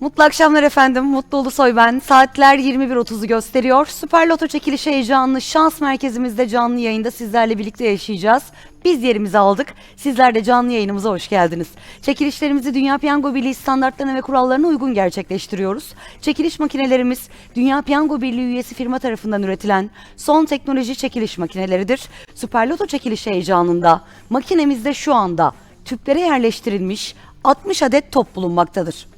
Mutlu akşamlar efendim. Mutlu Ulusoy ben. Saatler 21.30'u gösteriyor. Süper Loto çekilişi heyecanlı şans merkezimizde canlı yayında sizlerle birlikte yaşayacağız. Biz yerimizi aldık. Sizler de canlı yayınımıza hoş geldiniz. Çekilişlerimizi Dünya Piyango Birliği standartlarına ve kurallarına uygun gerçekleştiriyoruz. Çekiliş makinelerimiz Dünya Piyango Birliği üyesi firma tarafından üretilen son teknoloji çekiliş makineleridir. Süper Loto çekilişi heyecanında makinemizde şu anda tüplere yerleştirilmiş 60 adet top bulunmaktadır.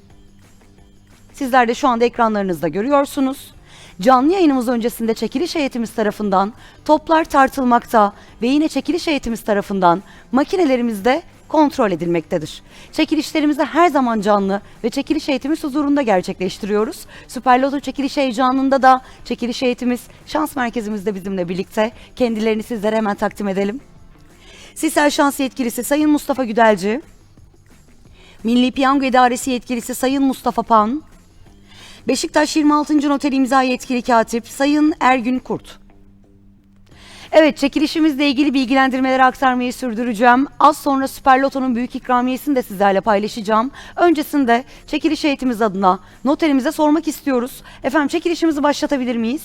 Sizler de şu anda ekranlarınızda görüyorsunuz. Canlı yayınımız öncesinde çekiliş heyetimiz tarafından toplar tartılmakta ve yine çekiliş heyetimiz tarafından makinelerimizde kontrol edilmektedir. Çekilişlerimizi her zaman canlı ve çekiliş heyetimiz huzurunda gerçekleştiriyoruz. Süper Loto çekiliş heyecanında da çekiliş heyetimiz şans merkezimizde bizimle birlikte. Kendilerini sizlere hemen takdim edelim. Sisel Şans Yetkilisi Sayın Mustafa Güdelci, Milli Piyango İdaresi Yetkilisi Sayın Mustafa Pan, Beşiktaş 26. Noter İmza Yetkili Katip Sayın Ergün Kurt. Evet çekilişimizle ilgili bilgilendirmeleri aktarmayı sürdüreceğim. Az sonra Süper Loto'nun büyük ikramiyesini de sizlerle paylaşacağım. Öncesinde çekiliş heyetimiz adına noterimize sormak istiyoruz. Efendim çekilişimizi başlatabilir miyiz?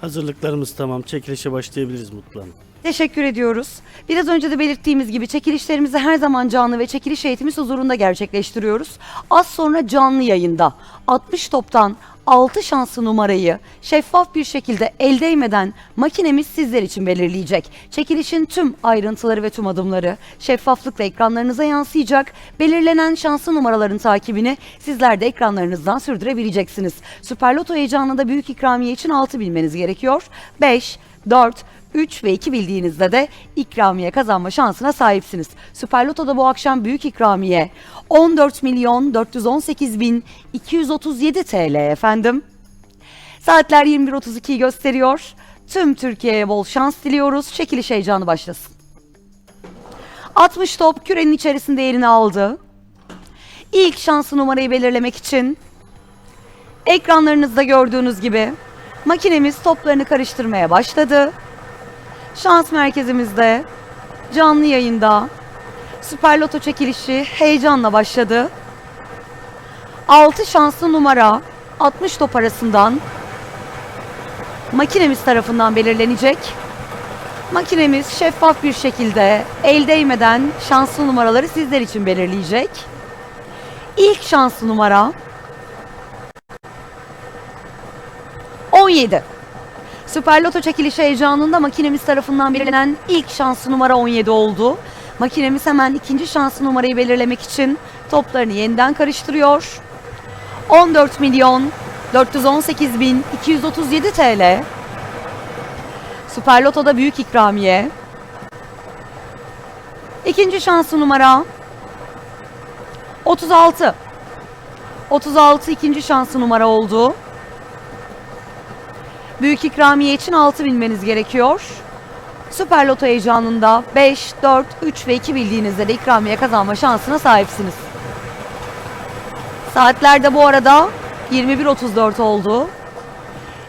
Hazırlıklarımız tamam. Çekilişe başlayabiliriz Mutlu Hanım. Teşekkür ediyoruz. Biraz önce de belirttiğimiz gibi çekilişlerimizi her zaman canlı ve çekiliş heyetimiz huzurunda gerçekleştiriyoruz. Az sonra canlı yayında 60 toptan 6 şanslı numarayı şeffaf bir şekilde el değmeden makinemiz sizler için belirleyecek. Çekilişin tüm ayrıntıları ve tüm adımları şeffaflıkla ekranlarınıza yansıyacak. Belirlenen şanslı numaraların takibini sizler de ekranlarınızdan sürdürebileceksiniz. Süper Loto heyecanında büyük ikramiye için 6 bilmeniz gerekiyor. 5, 4, 3 ve 2 bildiğinizde de ikramiye kazanma şansına sahipsiniz. Süper Loto'da bu akşam büyük ikramiye 14 milyon 418 bin 237 TL efendim. Saatler 21.32'yi gösteriyor. Tüm Türkiye'ye bol şans diliyoruz. Çekiliş heyecanı başlasın. 60 top kürenin içerisinde yerini aldı. İlk şanslı numarayı belirlemek için ekranlarınızda gördüğünüz gibi makinemiz toplarını karıştırmaya başladı. Şans merkezimizde canlı yayında Süper Loto çekilişi heyecanla başladı. 6 şanslı numara 60 top arasından makinemiz tarafından belirlenecek. Makinemiz şeffaf bir şekilde el değmeden şanslı numaraları sizler için belirleyecek. İlk şanslı numara 17. Süper Loto çekilişi heyecanında makinemiz tarafından belirlenen ilk şanslı numara 17 oldu. Makinemiz hemen ikinci şanslı numarayı belirlemek için toplarını yeniden karıştırıyor. 14 milyon 418 bin 237 TL. Süper Loto'da büyük ikramiye. İkinci şanslı numara 36. 36 ikinci şanslı numara oldu. Büyük ikramiye için 6 bilmeniz gerekiyor. Süper Loto heyecanında 5, 4, 3 ve 2 bildiğinizde de ikramiye kazanma şansına sahipsiniz. Saatler de bu arada 21.34 oldu.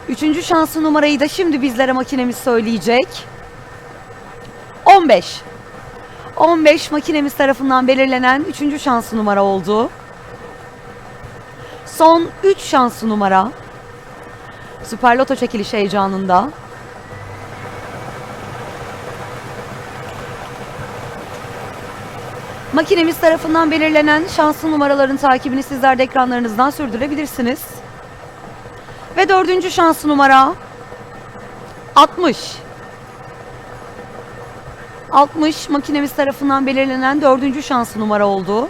Üçüncü şanslı numarayı da şimdi bizlere makinemiz söyleyecek. 15. 15 makinemiz tarafından belirlenen üçüncü şanslı numara oldu. Son 3 şanslı numara. Süper Loto çekilişi heyecanında. Makinemiz tarafından belirlenen şanslı numaraların takibini sizler de ekranlarınızdan sürdürebilirsiniz. Ve dördüncü şanslı numara 60. 60 makinemiz tarafından belirlenen dördüncü şanslı numara oldu.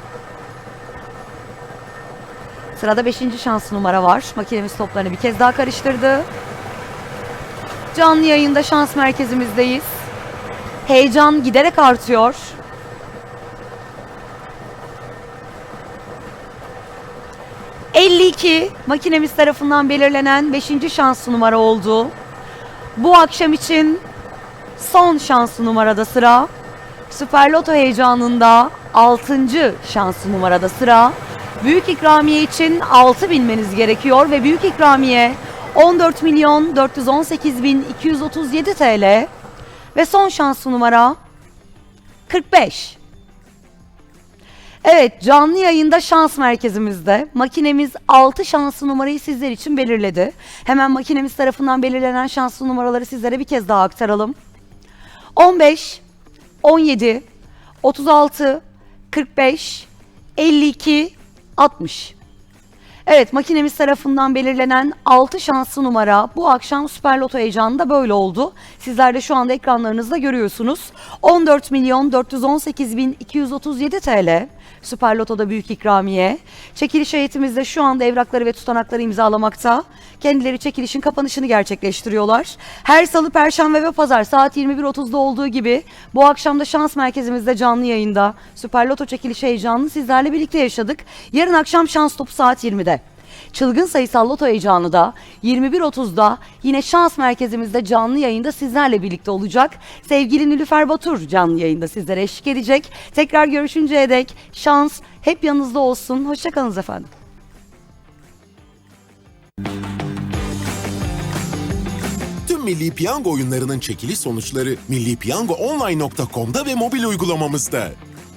Sırada beşinci şanslı numara var. Makinemiz toplarını bir kez daha karıştırdı. Canlı yayında şans merkezimizdeyiz. Heyecan giderek artıyor. ...52 makinemiz tarafından belirlenen 5. şans numara oldu. Bu akşam için son şanslı numarada sıra. Süper Loto heyecanında 6. şanslı numarada sıra. Büyük ikramiye için 6 bilmeniz gerekiyor ve büyük ikramiye 14 milyon 418 bin 237 TL ve son şanslı numara 45. Evet canlı yayında şans merkezimizde makinemiz 6 şanslı numarayı sizler için belirledi. Hemen makinemiz tarafından belirlenen şanslı numaraları sizlere bir kez daha aktaralım. 15, 17, 36, 45, 52, 60. Evet makinemiz tarafından belirlenen 6 şanslı numara bu akşam Süper Loto heyecanında böyle oldu. Sizler de şu anda ekranlarınızda görüyorsunuz. 14 milyon 418 bin 237 TL. Süper Loto'da büyük ikramiye. Çekiliş heyetimizde şu anda evrakları ve tutanakları imzalamakta. Kendileri çekilişin kapanışını gerçekleştiriyorlar. Her salı, perşembe ve pazar saat 21.30'da olduğu gibi bu akşam da şans merkezimizde canlı yayında Süper Loto çekiliş heyecanını sizlerle birlikte yaşadık. Yarın akşam şans topu saat 20'de. Çılgın sayısal loto heyecanı da 21.30'da yine şans merkezimizde canlı yayında sizlerle birlikte olacak. Sevgili Nilüfer Batur canlı yayında sizlere eşlik edecek. Tekrar görüşünceye dek şans hep yanınızda olsun. Hoşçakalınız efendim. Tüm Milli Piyango oyunlarının çekiliş sonuçları millipiyangoonline.com'da ve mobil uygulamamızda.